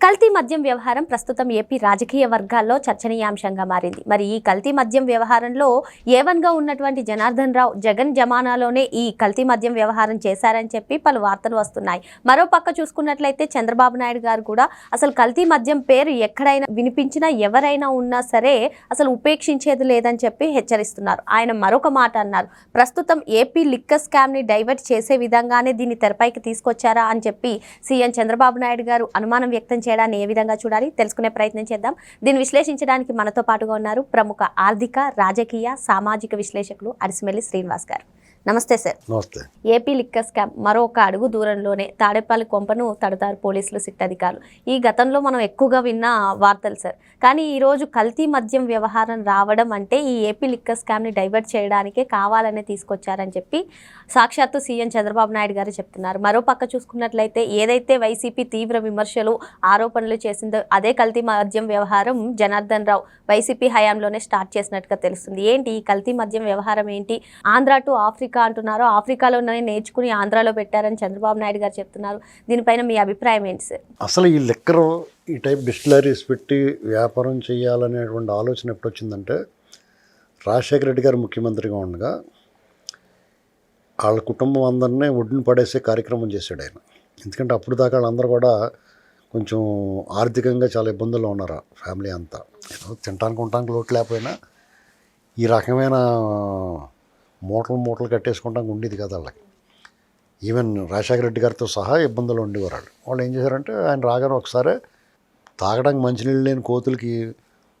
కల్తీ మద్యం వ్యవహారం ప్రస్తుతం ఏపీ రాజకీయ వర్గాల్లో చర్చనీయాంశంగా మారింది. మరి ఈ కల్తీ మద్యం వ్యవహారంలో ఏవన్గా ఉన్నటువంటి జనార్దన్ రావు జగన్ జమానాలోనే ఈ కల్తీ మద్యం వ్యవహారం చేశారని చెప్పి పలు వార్తలు వస్తున్నాయి. మరో పక్క చూసుకున్నట్లయితే చంద్రబాబు నాయుడు గారు కూడా అసలు కల్తీ మద్యం పేరు ఎక్కడైనా వినిపించినా ఎవరైనా ఉన్నా సరే అసలు ఉపేక్షించేది లేదని చెప్పి హెచ్చరిస్తున్నారు. ఆయన మరొక మాట అన్నారు. ప్రస్తుతం ఏపీ లిక్కర్ స్కామ్ని డైవర్ట్ చేసే విధంగానే దీన్ని తెరపైకి తీసుకొచ్చారా అని చెప్పి సీఎం చంద్రబాబు నాయుడు గారు అనుమానం వ్యక్తం చేయడాన్ని ఏ విధంగా చూడాలి తెలుసుకునే ప్రయత్నం చేద్దాం. దీన్ని విశ్లేషించడానికి మనతో పాటుగా ఉన్నారు ప్రముఖ ఆర్థిక రాజకీయ సామాజిక విశ్లేషకులు అరిసిమెల్లి శ్రీనివాస్ గారు. నమస్తే సార్. నమస్తే. ఏపీ లిక్కర్ స్కామ్ మరొక అడుగు దూరంలోనే తాడేపల్లి కొంపను తడతారు పోలీసులు సిట్ అధికారులు. ఈ గతంలో మనం ఎక్కువగా విన్న వార్తలు సార్. కానీ ఈరోజు కల్తీ మద్యం వ్యవహారం రావడం అంటే ఈ ఏపీ లిక్కర్ స్కామ్ని డైవర్ట్ చేయడానికే కావాలనే తీసుకొచ్చారని చెప్పి సాక్షాత్తు సీఎం చంద్రబాబు నాయుడు గారు చెప్తున్నారు. మరో పక్క చూసుకున్నట్లయితే ఏదైతే వైసీపీ తీవ్ర విమర్శలు ఆరోపణలు చేసిందో అదే కల్తీ మద్యం వ్యవహారం జనార్దన్ రావు వైసీపీ హయాంలోనే స్టార్ట్ చేసినట్టుగా తెలుస్తుంది. ఏంటి ఈ కల్తీ మద్యం వ్యవహారం ఏంటి? ఆంధ్ర టు ఆఫ్రికా అంటున్నారు. ఆఫ్రికాలోనే నేర్చుకుని ఆంధ్రాలో పెట్టారని చంద్రబాబు నాయుడు గారు చెప్తున్నారు. దీనిపైన మీ అభిప్రాయం ఏంటి సార్? అసలు ఈ లెక్కరు ఈ టైప్ డిస్టిలరీస్ పెట్టి వ్యాపారం చేయాలనేటువంటి ఆలోచన ఎప్పుడు వచ్చిందంటే రాజశేఖర రెడ్డి గారు ముఖ్యమంత్రిగా ఉండగా వాళ్ళ కుటుంబం అందరినీ ఒడ్డును పడేసే కార్యక్రమం చేశాడు ఆయన. ఎందుకంటే అప్పుడు దాకా వాళ్ళందరూ కూడా కొంచెం ఆర్థికంగా చాలా ఇబ్బందుల్లో ఉన్నారు ఆ ఫ్యామిలీ అంతా. ఏదో తినడానికి ఉండటానికి లోటు లేకపోయినా ఈ రకమైన మూటలు మూటలు కట్టేసుకుంటానికి ఉండేది కదా వాళ్ళకి. ఈవెన్ రాజశేఖర రెడ్డి గారితో సహా ఇబ్బందులు ఉండేవారు వాళ్ళు. వాళ్ళు ఏం చేశారంటే ఆయన రాగానే ఒకసారి తాగడానికి మంచినీళ్ళు లేని కోతులకి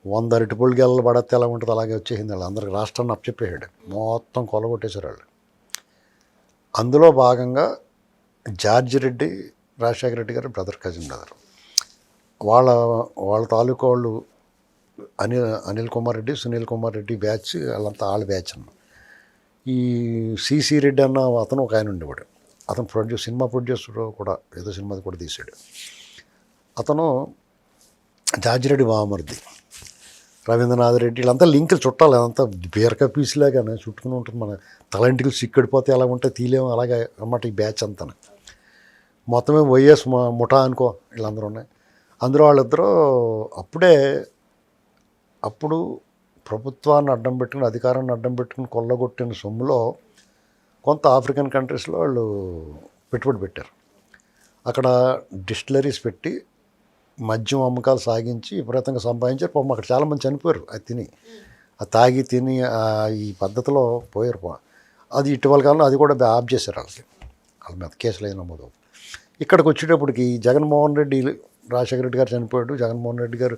వంద అరటిపళ్ళు గెలలు పడితే ఎలా ఉంటుంది అలాగే వచ్చేసింది వాళ్ళు. అందరికి రాష్ట్రాన్ని అప్పచెప్పేసాడు మొత్తం కొలగొట్టేశారు వాళ్ళు. అందులో భాగంగా జార్జి రెడ్డి రాజశేఖర రెడ్డి గారు బ్రదర్ కజిన్ బ్రదర్ వాళ్ళ వాళ్ళ తాలూకా వాళ్ళు అనిల్ అనిల్ కుమార్ రెడ్డి సునీల్ కుమార్ రెడ్డి బ్యాచ్ వాళ్ళంతా వాళ్ళ బ్యాచ్ అన్న ఈ సిసి రెడ్డి అన్న అతను ఒక ఆయన ఉండేవాడు. అతను ప్రొడ్యూస్ సినిమా ప్రొడ్యూసర్ కూడా ఏదో సినిమాది కూడా తీసాడు అతను జార్జిరెడ్డి మామర్ది రవీంద్రనాథ్ రెడ్డి వీళ్ళంతా లింకులు చుట్టాలి. అదంతా బీరక పీసులాగానే చుట్టుకుని ఉంటుంది మన తలంటికి సిక్కడిపోతే ఎలా ఉంటే తీలేము అలాగే అన్నమాట ఈ బ్యాచ్ అంతా మొత్తమే వైఎస్ ముఠా అనుకో వీళ్ళందరూ ఉన్నాయి. అందులో వాళ్ళిద్దరూ అప్పుడే అప్పుడు ప్రభుత్వాన్ని అడ్డం పెట్టుకుని అధికారాన్ని అడ్డం పెట్టుకుని కొల్లగొట్టిన సొమ్ములో కొంత ఆఫ్రికన్ కంట్రీస్లో వాళ్ళు పెట్టుబడి పెట్టారు. అక్కడ డిస్టిలరీస్ పెట్టి మద్యం అమ్మకాలు సాగించి విపరీతంగా సంపాదించారు. పాపం అక్కడ చాలామంది చనిపోయారు. అది తిని అది తాగి తిని ఈ పద్ధతిలో పోయారు అది ఇటీవల కాలంలో అది కూడా ఆఫ్ చేశారు వాళ్ళకి. వాళ్ళ మీద కేసులు అయిన నమోదు ఇక్కడికి వచ్చేటప్పటికి జగన్మోహన్ రెడ్డి రాజశేఖర రెడ్డి గారు చనిపోయాడు. జగన్మోహన్ రెడ్డి గారు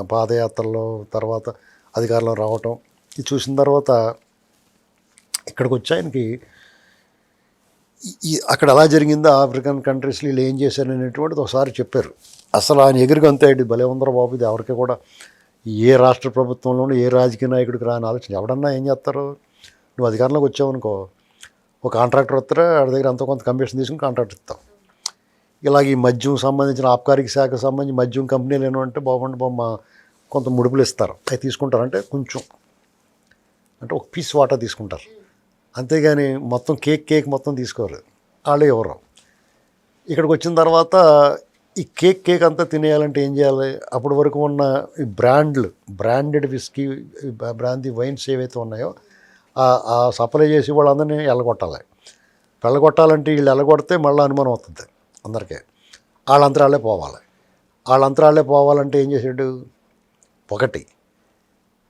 పాదయాత్రలో తర్వాత అధికారంలో రావటం. ఇది చూసిన తర్వాత ఇక్కడికి వచ్చి ఆయనకి ఈ- అక్కడ ఎలా జరిగిందో ఆఫ్రికన్ కంట్రీస్లో వీళ్ళు ఏం చేశారు అనేటువంటిది ఒకసారి చెప్పారు. అసలు ఆయన ఎగురికి అంతే భలే ఉందర బాబు ఇది. ఎవరికి కూడా ఏ రాష్ట్ర ప్రభుత్వంలోనూ ఏ రాజకీయ నాయకుడికి రాని ఆలోచన. ఎవడన్నా ఏం చేస్తారు? నువ్వు అధికారంలోకి వచ్చావనుకో ఒక కాంట్రాక్టర్ వస్తారా? వాడి దగ్గర అంత కొంత కమిషన్ తీసుకుని కాంట్రాక్ట్ ఇస్తాం ఇలాగ ఈ మద్యం సంబంధించిన ఆబ్కారిక శాఖకు సంబంధించి మద్యం కంపెనీలు ఏమంటే బాగుండి బొమ్మ కొంత ముడుపులు ఇస్తారు. అవి తీసుకుంటారు. అంటే కొంచెం అంటే ఒక పీస్ వాటా తీసుకుంటారు. అంతేగాని మొత్తం కేక్ కేక్ మొత్తం తీసుకోరు. వాళ్ళే ఎవరు? ఇక్కడికి వచ్చిన తర్వాత ఈ కేక్ కేక్ అంతా తినేయాలంటే ఏం చేయాలి? అప్పటి వరకు ఉన్న ఈ బ్రాండ్లు బ్రాండెడ్ విస్కీ బ్రాందీ వైన్స్ ఏవైతే ఉన్నాయో ఆ- ఆ సప్లై చేసి వాళ్ళందరినీ ఎల్లగొట్టాలి వెళ్ళగొట్టాలంటే వీళ్ళు ఎల్లగొడితే మళ్ళీ అనుమానం అవుతుంది అందరికీ. వాళ్ళంతరాలే పోవాలి. వాళ్ళ అంతరాలే పోవాలంటే ఏం చేసాడు? ఒకటి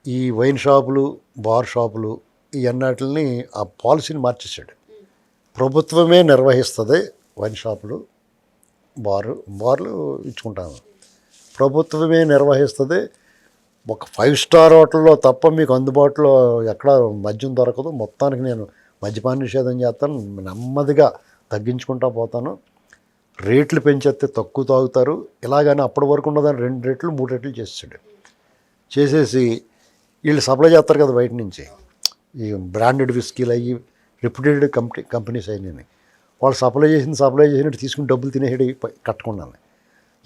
ఈ వైన్ షాపులు బార్ షాపులు ఈ అన్నిటిని ఆ పాలసీని మార్చేసాడు. ప్రభుత్వమే నిర్వహిస్తుంది వైన్ షాపులు బారు బార్లు ఇచ్చుకుంటాను ప్రభుత్వమే నిర్వహిస్తుంది. ఒక ఫైవ్ స్టార్ హోటల్లో తప్ప మీకు అందుబాటులో ఎక్కడ మద్యం దొరకదు. మొత్తానికి నేను మద్యపాన నిషేధం చేస్తాను. నెమ్మదిగా తగ్గించుకుంటా పోతాను. రేట్లు పెంచేస్తే తక్కువ తాగుతారు. ఇలాగని అప్పటి వరకు ఉన్నదాన్ని రెండు రెట్లు మూడు రెట్లు చేస్తాడు చేసేసి వీళ్ళు సప్లై చేస్తారు కదా బయట నుంచి. ఈ బ్రాండెడ్ విస్కీలు అయ్యి రెప్యూటెడ్ కంపెనీ కంపెనీస్ అయినాయి వాళ్ళు సప్లై చేసింది సప్లై చేసినట్టు తీసుకుని డబ్బులు తినేసి కట్టుకున్నాను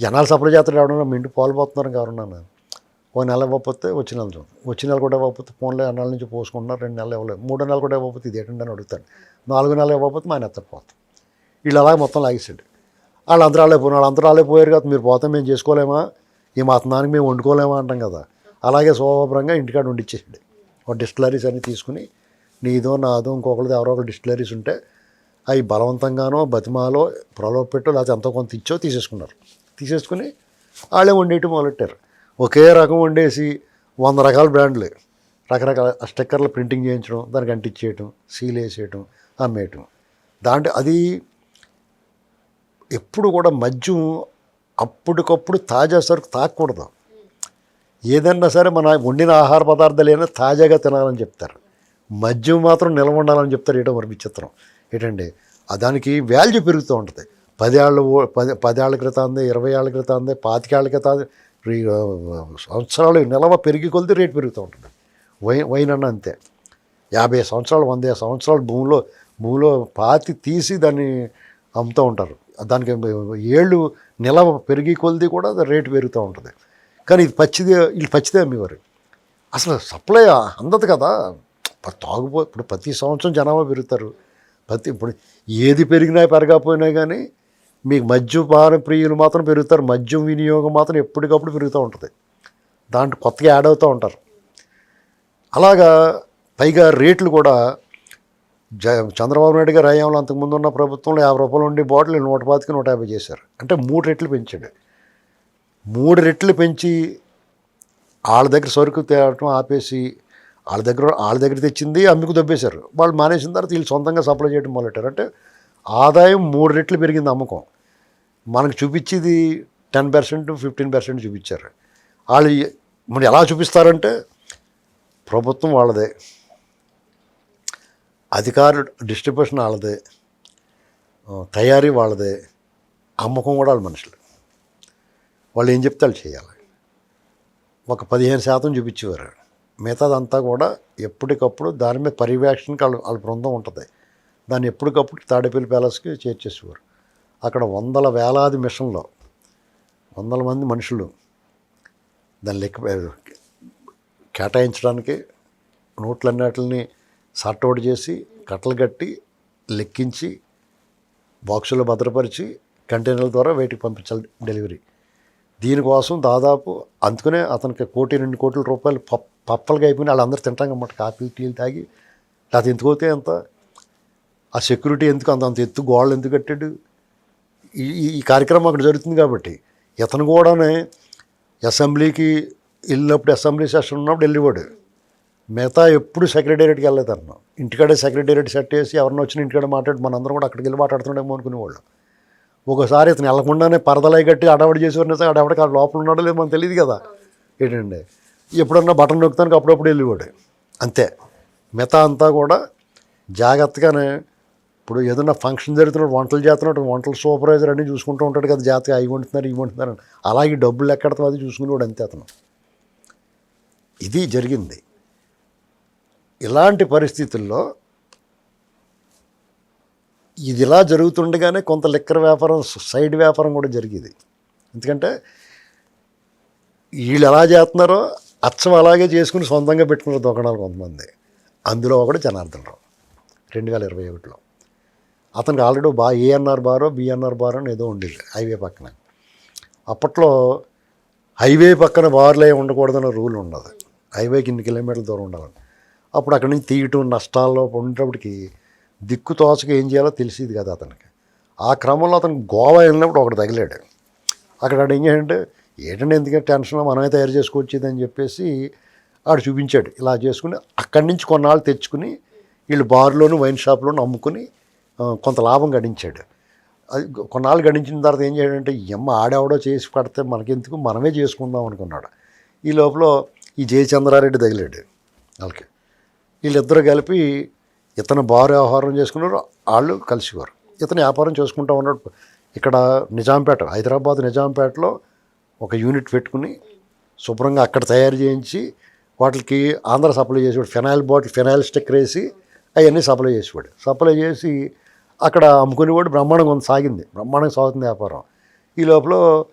జనాలు సప్లై చేస్తారు ఎవడన్నా మీ ఇంటి పాలు పోతున్నారు ఎవరున్నాను ఓ నెల ఇవ్వకపోతే వచ్చిన నెల వచ్చిన నెల కూడా ఇవ్వకపోతే ఫోన్లో నెల నుంచి పోసుకుంటున్నారు రెండు నెలలు ఇవ్వలేదు. మూడో నెలలు కూడా ఇవ్వకపోతే ఇది ఏంటంటే అని అడుగుతాడు. నాలుగు నెలలు ఇవ్వకపోతే మా నెత్తపోతాం వీళ్ళు అలాగే మొత్తం లాగేసాడు. వాళ్ళు అంతరాలే పోయిన వాళ్ళు అంతరాలే పోయారు కదా మీరు పోతే మేము చేసుకోలేమా? ఈ మతనానికి మేము వండుకోలేమా అంటాం కదా. అలాగే శోభాపరంగా ఇంటికాడ వండిచ్చేసాడు. ఒక డిస్టిలరీస్ అన్ని తీసుకుని నీదో నాదో ఇంకొకరిది ఎవరో ఒక డిస్టిలరీస్ ఉంటే అవి బలవంతంగానో బతిమాలో ప్రలోభ పెట్టో లేకపోతే ఎంతో కొంత ఇచ్చో తీసేసుకున్నారు. తీసేసుకుని వాళ్ళే వండేయటం మొదలెట్టారు. ఒకే రకం వండేసి వంద రకాల బ్రాండ్లు. రకరకాల స్టిక్కర్లు ప్రింటింగ్ చేయించడం దానికి అంటించేయటం సీల్ వేసేయటం అమ్మేయటం. దాంట్లో అది ఎప్పుడు కూడా మద్యం అప్పటికప్పుడు తాజా సరుకు తాగకూడదు ఏదన్నా సరే మన వండిన ఆహార పదార్థాలు ఏమైనా తాజాగా తినాలని చెప్తారు. మద్యం మాత్రం నిల్వ ఉండాలని చెప్తారు. ఏటో మరి విచిత్రం. ఏంటండి? దానికి వాల్యూ పెరుగుతూ ఉంటుంది. పదేళ్ళు పది పదేళ్ళ క్రితం అంది ఇరవై ఏళ్ళ క్రితం అంది పాతికేళ్ళ క్రితం సంవత్సరాలు నిల్వ పెరిగి కొలిది రేటు పెరుగుతూ ఉంటుంది. వైన్ వైన్ అన్న అంతే. యాభై సంవత్సరాలు వంద సంవత్సరాలు భూమిలో భూమిలో పాతి తీసి దాన్ని అమ్ముతూ ఉంటారు. దానికి ఏళ్ళు నిలవ పెరిగి కొలిది కూడా రేటు పెరుగుతూ ఉంటుంది. కానీ ఇది పచ్చిదే వీళ్ళు పచ్చిదే అమ్మేవారు. అసలు సప్లై అందదు కదా. తాగుపో ఇప్పుడు ప్రతి సంవత్సరం జనాభా పెరుగుతారు. ప్రతి ఇప్పుడు ఏది పెరిగినా పెరగకపోయినా కానీ మీకు మద్యపాన ప్రియులు మాత్రం పెరుగుతారు. మద్యం వినియోగం మాత్రం ఎప్పటికప్పుడు పెరుగుతూ ఉంటుంది. దాంట్లో కొత్తగా యాడ్ అవుతూ ఉంటారు. అలాగా పైగా రేట్లు కూడా జ చంద్రబాబు నాయుడు గారు హయాంలో అంతకుముందు ఉన్న ప్రభుత్వంలో యాభై రూపాయలు ఉండి బాటిల్ నూట పాతికి నూట యాభై చేశారు. అంటే మూడు రెట్లు పెంచాడు. మూడు రెట్లు పెంచి వాళ్ళ దగ్గర సరుకు తేవటం ఆపేసి వాళ్ళ దగ్గర వాళ్ళ దగ్గర తెచ్చింది అమ్మికు దొబ్బేశారు. వాళ్ళు మానేసిన తర్వాత వీళ్ళు సొంతంగా సప్లై చేయడం మొదలెట్టారు. అంటే ఆదాయం మూడు రెట్లు పెరిగింది అమ్మకం. మనకు చూపించేది టెన్ పర్సెంట్ ఫిఫ్టీన్ పర్సెంట్ చూపించారు. వాళ్ళు మరి ఎలా చూపిస్తారంటే ప్రభుత్వం వాళ్ళదే. అధికారు డిస్ట్రిబ్యూషన్ వాళ్ళదే తయారీ వాళ్ళదే అమ్మకం కూడా వాళ్ళ మనుషులు. వాళ్ళు ఏం చెప్తే వాళ్ళు చేయాలి. ఒక పదిహేను శాతం చూపించేవారు. మిగతాదంతా కూడా ఎప్పటికప్పుడు దాని మీద పర్యవేక్షణకి వాళ్ళ వాళ్ళ బృందం ఉంటుంది. దాన్ని ఎప్పటికప్పుడు తాడేపల్లి ప్యాలెస్కి చేర్చేసేవారు. అక్కడ వందల వేలాది మిషన్లో వందల మంది మనుషులు దాన్ని లెక్క కేటాయించడానికి నోట్లన్నిటిని అవుట్ చేసి కట్టలు కట్టి లెక్కించి బాక్సులో భద్రపరిచి కంటైనర్ల ద్వారా బయటికి పంపించాలి డెలివరీ. దీనికోసం దాదాపు అందుకనే అతనికి కోటి రెండు కోట్ల రూపాయలు పప్ పప్పలుగా అయిపోయిన వాళ్ళందరూ తింటాం అన్నమాట. కాఫీ టీలు తాగి. లేకపోతే ఎందుకు అంత ఆ సెక్యూరిటీ ఎందుకు? అంత అంత ఎత్తు గోడలు ఎందుకు కట్టాడు? ఈ ఈ- ఈ కార్యక్రమం అక్కడ జరుగుతుంది కాబట్టి ఇతను కూడానే అసెంబ్లీకి వెళ్ళినప్పుడు అసెంబ్లీ సెషన్ ఉన్నప్పుడు వెళ్ళేవాడు. మిగతా ఎప్పుడు సెక్రటేరియట్కి వెళ్ళలేదు అన్న ఇంటికాడే సెక్రటేరియట్ సెట్ చేసి ఎవరిని వచ్చిన ఇంటికాడ మాట్లాడి మనందరం కూడా అక్కడికి వెళ్ళి మాట్లాడుతుండేమో అనుకునేవాళ్ళు. ఒకసారి ఇతను వెళ్ళకుండానే పరదలై కట్టి అడవడి చేసేవారిని అడవడికి ఆ లోపల ఉన్నాడో లేదో మనకు తెలియదు కదా. ఏంటండి? ఎప్పుడన్నా బటన్ నొక్కుతానికి అప్పుడప్పుడు వెళ్ళేవాడు. అంతే. మిగతా అంతా కూడా జాగ్రత్తగానే ఇప్పుడు ఏదైనా ఫంక్షన్ జరుగుతున్నప్పుడు వంటలు చేస్తున్నట్టు వంటలు సూపర్వైజర్ అన్నీ చూసుకుంటూ ఉంటాడు కదా జాగ్రత్తగా అవి వండుతున్నారు ఇవి వండుతున్నారు అలాగే డబ్బులు ఎక్కడతాం అది చూసుకునేవాడు అంతే అతను. ఇది జరిగింది. ఇలాంటి పరిస్థితుల్లో ఇది ఇలా జరుగుతుండగానే కొంత లిక్కర్ వ్యాపారం సైడ్ వ్యాపారం కూడా జరిగేది. ఎందుకంటే వీళ్ళు ఎలా చేస్తున్నారో అచ్చం అలాగే చేసుకుని సొంతంగా పెట్టుకున్నారు దుకాణాలు కొంతమంది. అందులో ఒకటి జనార్దన్ రావు రెండు వేల ఇరవై ఒకటిలో. అతనికి ఆల్రెడీ బా ఏఎన్ఆర్ బారో బిఎన్ఆర్ బారో అని ఏదో ఉండేది హైవే పక్కన. అప్పట్లో హైవే పక్కన బార్లే ఉండకూడదన్న రూల్ ఉండదు. హైవేకి ఇన్ని కిలోమీటర్ల దూరం ఉండాలని. అప్పుడు అక్కడి నుంచి తీయటం నష్టాల్లో ఉండేటప్పటికి దిక్కు తోచక ఏం చేయాలో తెలిసేది కదా అతనికి. ఆ క్రమంలో అతను గోవా వెళ్ళినప్పుడు ఒకటి తగిలాడు. అక్కడ ఆడు ఏం చేయాలంటే ఏంటంటే ఎందుకంటే టెన్షన్? మనమే తయారు చేసుకోవచ్చేది అని చెప్పేసి ఆడు చూపించాడు. ఇలా చేసుకుని అక్కడి నుంచి కొన్నాళ్ళు తెచ్చుకుని వీళ్ళు బార్లోను వైన్ షాప్లోను అమ్ముకుని కొంత లాభం గడించాడు. అది కొన్నాళ్ళు గడించిన తర్వాత ఏం చేయడంటే ఎమ్మ ఆడెవడో చేసి పడితే మనకెందుకు? మనమే చేసుకుందాం అనుకున్నాడు. ఈ లోపల ఈ జయచంద్రారెడ్డి తగిలాడు. వాళ్ళకి వీళ్ళిద్దరూ కలిపి ఇతను బారు వ్యవహారం చేసుకున్నారు వాళ్ళు కలిసివారు ఇతను వ్యాపారం చేసుకుంటూ ఉన్నాడు. ఇక్కడ నిజాంపేట హైదరాబాద్ నిజాంపేటలో ఒక యూనిట్ పెట్టుకుని శుభ్రంగా అక్కడ తయారు చేయించి వాటికి ఆంధ్ర సప్లై చేసేవాడు. ఫెనాయిల్ బాటిల్ ఫెనాయిల్ స్టిక్కర్ వేసి అవన్నీ సప్లై చేసేవాడు. సప్లై చేసి అక్కడ అమ్ముకునేవాడు. బ్రహ్మాండంగా కొంత సాగింది. బ్రహ్మాండంగా సాగుతుంది వ్యాపారం. ఈ లోపల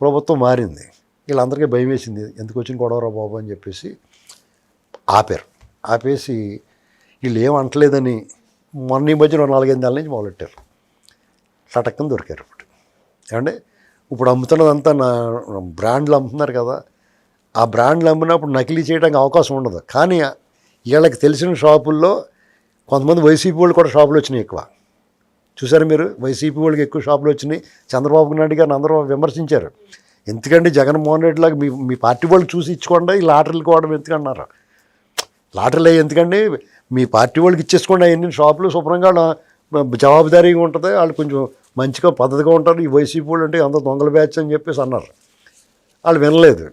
ప్రభుత్వం మారింది. వీళ్ళందరికీ భయం వేసింది. ఎందుకు వచ్చిన గొడవరా బాబు అని చెప్పేసి ఆపారు. ఆపేసి వీళ్ళు ఏం అంటలేదని మొన్న ఈ మధ్యన నాలుగైదు నెలల నుంచి మొదలెట్టారు. సటక్కని దొరికారు ఇప్పుడు. ఏమంటే ఇప్పుడు అమ్ముతున్నదంతా నా బ్రాండ్లు అమ్ముతున్నారు కదా. ఆ బ్రాండ్లు అమ్మినప్పుడు నకిలీ చేయడానికి అవకాశం ఉండదు. కానీ వీళ్ళకి తెలిసిన షాపుల్లో కొంతమంది వైసీపీ వాళ్ళు కూడా షాపులు వచ్చినాయి ఎక్కువ. చూసారు మీరు? వైసీపీ వాళ్ళకి ఎక్కువ షాపులు వచ్చినాయి. చంద్రబాబు నాయుడు గారిని అందరూ విమర్శించారు. ఎందుకంటే జగన్మోహన్ రెడ్డి లాగా మీ మీ పార్టీ వాళ్ళు చూసి ఇచ్చుకోండి ఈ లాటరీలు కోవడం ఎందుకన్నారు? లాటరీలు అయ్యి ఎందుకండి? మీ పార్టీ వాళ్ళకి ఇచ్చేసుకోండి అవన్నీ షాపులు శుభ్రంగా జవాబుదారీగా ఉంటుంది. వాళ్ళు కొంచెం మంచిగా పద్ధతిగా ఉంటారు. ఈ వైసీపీ వాళ్ళు అంటే అంత దొంగల బ్యాచ్ అని చెప్పేసి అన్నారు. వాళ్ళు వినలేదు.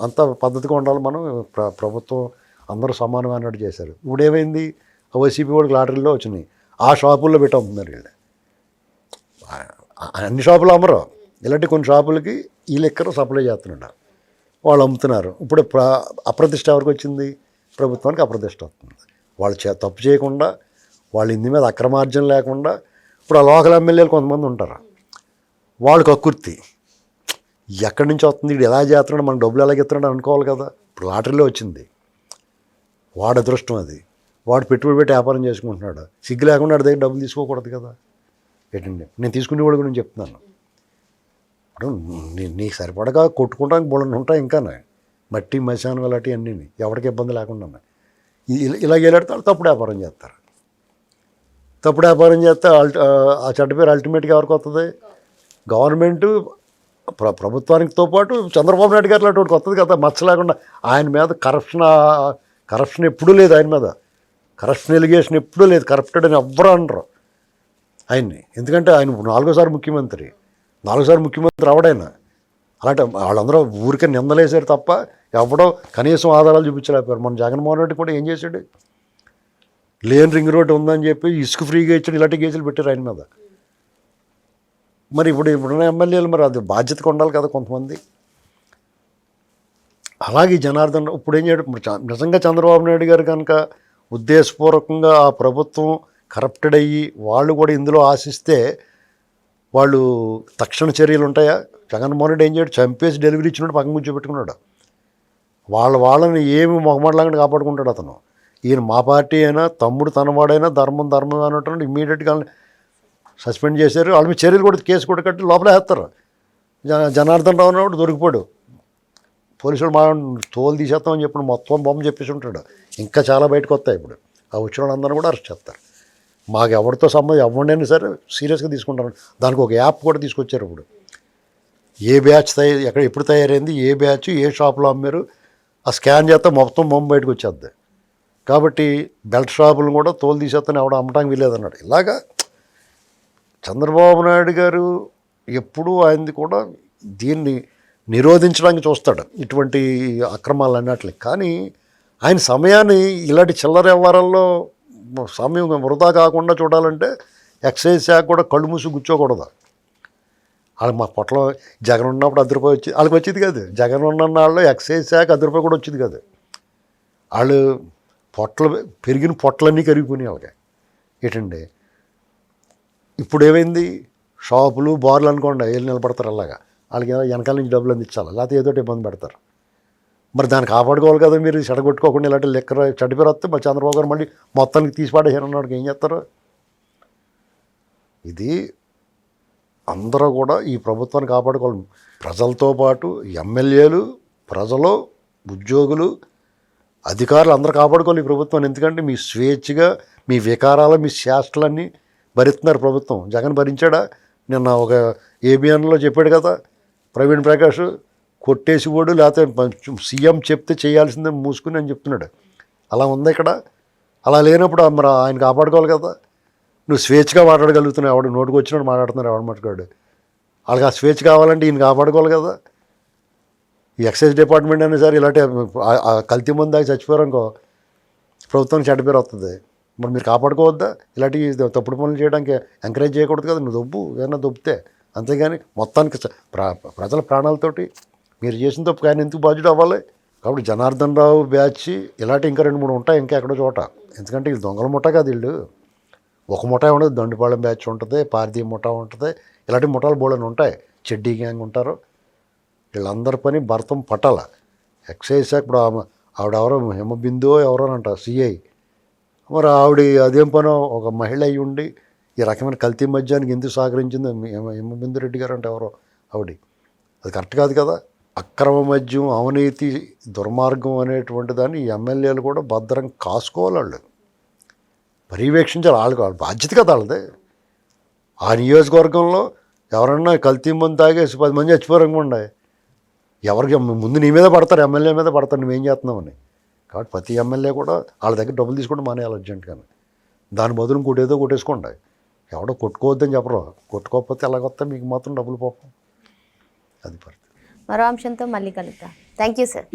అంత పద్ధతిగా ఉండాలి మనం. ప్ర ప్రభుత్వం అందరూ సమానం అన్నట్టు చేశారు. ఇప్పుడు ఏమైంది? ఆ వైసీపీ వాళ్ళకి లాటరీలో వచ్చినాయి. ఆ షాపుల్లో పెట్టి అమ్ముతున్నారు వీళ్ళు అన్ని షాపులు అమ్మరు. ఇలాంటి కొన్ని షాపులకి ఈ లెక్కన సప్లై చేస్తున్నాడు వాళ్ళు అమ్ముతున్నారు. ఇప్పుడు ప్ర అప్రతిష్ట ఎవరికి వచ్చింది? ప్రభుత్వానికి అప్రదిష్ట వస్తుంది. వాళ్ళు చే తప్పు చేయకుండా వాళ్ళ ఇంది మీద అక్రమార్జన లేకుండా ఇప్పుడు ఆ లోకల్ ఎమ్మెల్యేలు కొంతమంది ఉంటారు? వాళ్ళు కక్కుర్తి ఎక్కడి నుంచి వస్తుంది? వీడు ఎలా చేస్తున్నాడు? మన డబ్బులు ఎలా ఎత్తున్నాడు అనుకోవాలి కదా. ఇప్పుడు లాటరీలో వచ్చింది. వాడు అదృష్టం అది. వాడు పెట్టుబడి పెట్టి వ్యాపారం చేసుకుంటున్నాడు. సిగ్గు లేకుండా వాడి దగ్గర డబ్బులు తీసుకోకూడదు కదా. ఏంటండి? నేను తీసుకునే వాడి గురించి చెప్తున్నాను. ఇప్పుడు నీ నీకు సరిపడగా కొట్టుకోవడానికి బోళ్ళని ఉంటాయి ఇంకానే. మట్టి మశానం అలాంటివి అన్నీ ఎవరికి ఇబ్బంది లేకుండా ఇలా వెళ్ళాడితే తప్పుడు వ్యాపారం చేస్తారు. తప్పుడు వ్యాపారం చేస్తే ఆ చెడ్డ పేరు అల్టిమేట్గా ఎవరికి వస్తుంది గవర్నమెంట్ ప్ర ప్రభుత్వానికితో పాటు చంద్రబాబు నాయుడు గారు లాంటి వాడికి వస్తుంది కదా మచ్చ లేకుండా. ఆయన మీద కరప్షన్ కరప్షన్ ఎప్పుడూ లేదు ఆయన మీద. కరప్షన్ ఎలిగేషన్ ఎప్పుడూ లేదు. కరప్టెడ్ అని ఎవ్వరు అనరు ఆయన్ని. ఎందుకంటే ఆయన నాలుగోసారి ముఖ్యమంత్రి. నాలుగోసారి ముఖ్యమంత్రి అవడైనా అలాంటి వాళ్ళందరూ ఊరికే నిందలేశారు తప్ప ఎవడో కనీసం ఆధారాలు చూపించలేకపోయారు. మన జగన్మోహన్ రెడ్డి కూడా ఏం చేశాడు? లేని రింగ్ రోడ్ ఉందని చెప్పి ఇసుక ఫ్రీగా ఇచ్చాడు ఇలాంటి కేసులు పెట్టారు ఆయన మీద. మరి ఇప్పుడు ఇప్పుడున్న ఎమ్మెల్యేలు మరి అది బాధ్యత ఉండాలి కదా కొంతమంది. అలాగే జనార్దన్ ఇప్పుడు ఏం చేయడం? ఇప్పుడు నిజంగా చంద్రబాబు నాయుడు గారు కనుక ఉద్దేశపూర్వకంగా ఆ ప్రభుత్వం కరప్టెడ్ అయ్యి వాళ్ళు కూడా ఇందులో ఆశిస్తే వాళ్ళు తక్షణ చర్యలు ఉంటాయా? జగన్మోహన్ రెడ్డి ఏం చేయడు? చంపేసి డెలివరీ ఇచ్చినట్టు పక్కన కూర్చోబెట్టుకున్నాడు. వాళ్ళ వాళ్ళని ఏమి మొగమాటలాగా కాపాడుకుంటాడు అతను. ఈయన మా పార్టీ అయినా తమ్ముడు తనవాడైనా ధర్మం ధర్మం అన్నట్టు ఇమ్మీడియట్గా సస్పెండ్ చేశారు. వాళ్ళ మీద చర్యలు కూడా కేసు కూడా కట్టి లోపల వేస్తారు. జనార్దన్ రావు అన్నప్పుడు దొరికిపోడు. పోలీసులు మా తోలు తీసేస్తామని చెప్పిన మొత్తం బొమ్మ చెప్పేసి ఉంటాడు. ఇంకా చాలా బయటకు వస్తాయి ఇప్పుడు. ఆ వచ్చిన వాళ్ళందరూ కూడా అరెస్ట్ చేస్తారు. మాకు ఎవరితో సంబంధం ఎవరినైనా సరే సీరియస్గా తీసుకుంటారు. దానికి ఒక యాప్ కూడా తీసుకొచ్చారు ఇప్పుడు. ఏ బ్యాచ్ తయారు ఎక్కడ ఎప్పుడు తయారైంది ఏ బ్యాచ్ ఏ షాప్లో అమ్మారు ఆ స్కాన్ చేస్తే మొత్తం బొమ్మ బయటకు వచ్చేద్ది. కాబట్టి బెల్ట్ షాపులను కూడా తోలు తీసేస్తాను ఎవడ అమ్మటానికి వీలేదన్నాడు ఇలాగా చంద్రబాబు నాయుడు గారు ఎప్పుడూ ఆయనది కూడా దీన్ని నిరోధించడానికి చూస్తాడు ఇటువంటి అక్రమాలు అన్నట్లు కానీ ఆయన సమయాన్ని ఇలాంటి చిల్లర వ్యవహారాల్లో సమయం వృధా కాకుండా చూడాలంటే ఎక్సైజ్ శాఖ కూడా కళ్ళు మూసి కూర్చోకూడదు. వాళ్ళకి మా పొట్టలో జగన్ ఉన్నప్పుడు అర్ధ రూపాయి వచ్చి వాళ్ళకి వచ్చేది కాదు. జగన్ ఉన్న వాళ్ళు ఎక్సైజ్ శాఖ అర్ధ రూపాయి కూడా వచ్చేది కాదు. వాళ్ళు పొట్టలు పెరిగిన పొట్టలన్నీ కరిగిపోయినాయి వాళ్ళకి. ఏంటండి ఇప్పుడు ఏమైంది షాపులు బార్లు అనుకోండి వెళ్ళి నిలబడతారు అలాగా. వాళ్ళకి వెనకాల నుంచి డబ్బులు అందించాలి? లేకపోతే ఏదో ఒకటి ఇబ్బంది పెడతారు. మరి దాన్ని కాపాడుకోవాలి కదా మీరు? చెడగొట్టుకోకుండా ఇలాంటి లెక్కర చెడ్డపేరు వస్తే మరి చంద్రబాబు గారు మళ్ళీ మొత్తానికి తీసి అన్నాడు ఏం చేస్తారు? ఇది అందరూ కూడా ఈ ప్రభుత్వాన్ని కాపాడుకోవాలి. ప్రజలతో పాటు ఎమ్మెల్యేలు ప్రజలు ఉద్యోగులు అధికారులు అందరూ కాపాడుకోవాలి ఈ ప్రభుత్వాన్ని. ఎందుకంటే మీ స్వేచ్ఛగా మీ వికారాలు మీ శాస్త్రాలన్నీ భరిస్తున్నారు ప్రభుత్వం. జగన్ భరించాడా? నిన్న ఒక ఏబిఎన్లో చెప్పాడు కదా ప్రవీణ్ ప్రకాష్ కొట్టేసి వాడు లేకపోతే సీఎం చెప్తే చేయాల్సిందే మూసుకుని అని చెప్తున్నాడు. అలా ఉంది ఇక్కడ? అలా లేనప్పుడు మరి ఆయన కాపాడుకోవాలి కదా. నువ్వు స్వేచ్ఛగా మాట్లాడగలుగుతున్నావు. ఎవడు నోటుకు వచ్చినాడు మాట్లాడుతున్నారు ఎవడు మాట్లాడు. వాళ్ళకి ఆ స్వేచ్ఛ కావాలంటే ఈయన కాపాడుకోవాలి కదా. ఈ ఎక్సైజ్ డిపార్ట్మెంట్ అయినా సరే ఇలాంటి ఆ కల్తీ మంది దాకా చచ్చిపోయారనుకో ప్రభుత్వానికి చెడ్డ పేరు వస్తుంది. మరి మీరు కాపాడుకోవద్దా? ఇలాంటి తప్పుడు పనులు చేయడానికి ఎంకరేజ్ చేయకూడదు కదా. నువ్వు దొబ్బు ఏదైనా దొబ్బితే. అంతేగాని మొత్తానికి ప్రజల ప్రాణాలతోటి మీరు చేసిన తప్పు కానీ ఎందుకు బాధ్యుడు అవ్వాలి? కాబట్టి జనార్దన్ రావు బ్యాచ్ ఇలాంటి ఇంకా రెండు మూడు ఉంటాయి ఇంకా ఎక్కడో చోట. ఎందుకంటే వీళ్ళు దొంగల ముఠా కాదు వీళ్ళు. ఒక ముఠా ఉండదు దండుపాళెం బ్యాచ్ ఉంటుంది పారదీ ముఠా ఉంటుంది. ఇలాంటి ముఠాలు బోళ్ళని ఉంటాయి. చెడ్డీ గ్యాంగ్ ఉంటారు. వీళ్ళందరి పని భర్తం పట్టాల. ఎక్సైజ్ శాఖ ఇప్పుడు ఆమె ఆవిడ ఎవరో హిమబిందో ఎవరో అంట సిఐ. మరి ఆవిడ అదేం పనో? ఒక మహిళ అయి ఉండి ఈ రకమైన కల్తీ మద్యానికి ఎందుకు సహకరించింది? హిమబిందు రెడ్డి గారు అంటే ఎవరో ఆవిడ. అది కరెక్ట్ కాదు కదా? అక్రమ మద్యం అవినీతి దుర్మార్గం అనేటువంటి దాన్ని ఎమ్మెల్యేలు కూడా భద్రం కాసుకోవాలి వాళ్ళు పర్యవేక్షించాలి. వాళ్ళకి వాళ్ళ బాధ్యత కదా వాళ్ళది. ఆ నియోజకవర్గంలో ఎవరన్నా కల్తీ మంది తాగేసి పది మంది చచ్చిపోరనుకోండి ఎవరికి ముందు నీ మీద పడతారు ఎమ్మెల్యే మీద పడతారు నువ్వేం చేస్తున్నావని. కాబట్టి ప్రతి ఎమ్మెల్యే కూడా వాళ్ళ దగ్గర డబ్బులు తీసుకుంటే మానేయాలి అర్జెంట్గానే. దాని బదులు ఇంకోటి ఏదో కొట్టేసుకోండి. ఎవడో కొట్టుకోవద్దని చెప్పరు. కొట్టుకోకపోతే ఎలాగొస్తా మీకు మాత్రం డబ్బులు పోపం అది పరిస్థితి మరో అంశంతో మళ్ళీ కలుద్దాం. Thank you sir.